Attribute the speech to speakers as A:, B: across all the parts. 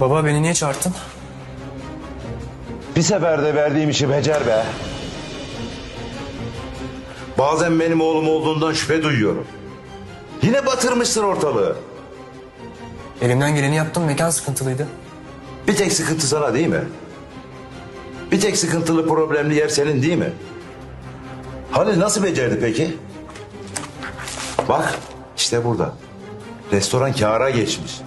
A: Baba beni niye çağırttın?
B: Bir seferde verdiğim işi becer be. Bazen benim oğlum olduğundan şüphe duyuyorum. Yine batırmışsın ortalığı.
A: Elimden geleni yaptım mekan sıkıntılıydı.
B: Bir tek sıkıntı sana değil mi? Bir tek sıkıntılı problemli yer senin değil mi? Halil nasıl becerdi peki? Bak işte burada. Restoran kâra geçmiş.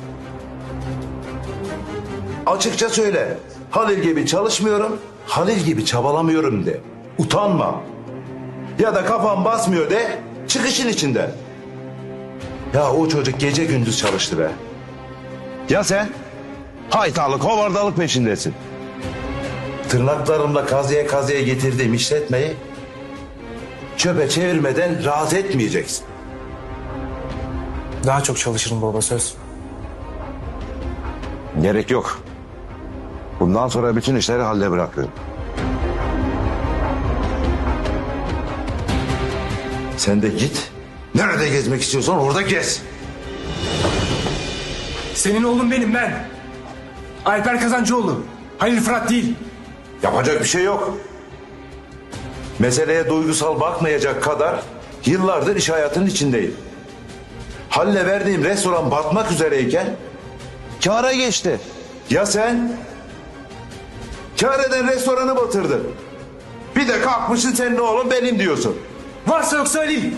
B: Açıkça söyle. Halil gibi çalışmıyorum, Halil gibi çabalamıyorum de. Utanma. Ya da kafam basmıyor de, çıkışın içinden. Ya o çocuk gece gündüz çalıştı be. Ya sen? Haytalık, hovardalık peşindesin. Tırnaklarımla kazıya kazıya getirdiğim işletmeyi çöpe çevirmeden rahat etmeyeceksin.
A: Daha çok çalışırım baba söz.
B: Gerek yok. Bundan sonra bütün işleri halde bırakıyorum. Sen de git. Nerede gezmek istiyorsan orada gez.
A: Senin oğlum benim ben. Alper Kazancıoğlu. Halil Fırat değil.
B: Yapacak bir şey yok. Meseleye duygusal bakmayacak kadar yıllardır iş hayatının içindeyim. Halle verdiğim restoran batmak üzereyken kâra geçti. Ya sen? Kâr eden restoranı batırdı. Bir de kalkmışsın senin oğlum benim diyorsun.
A: Varsa yok söyleyeyim.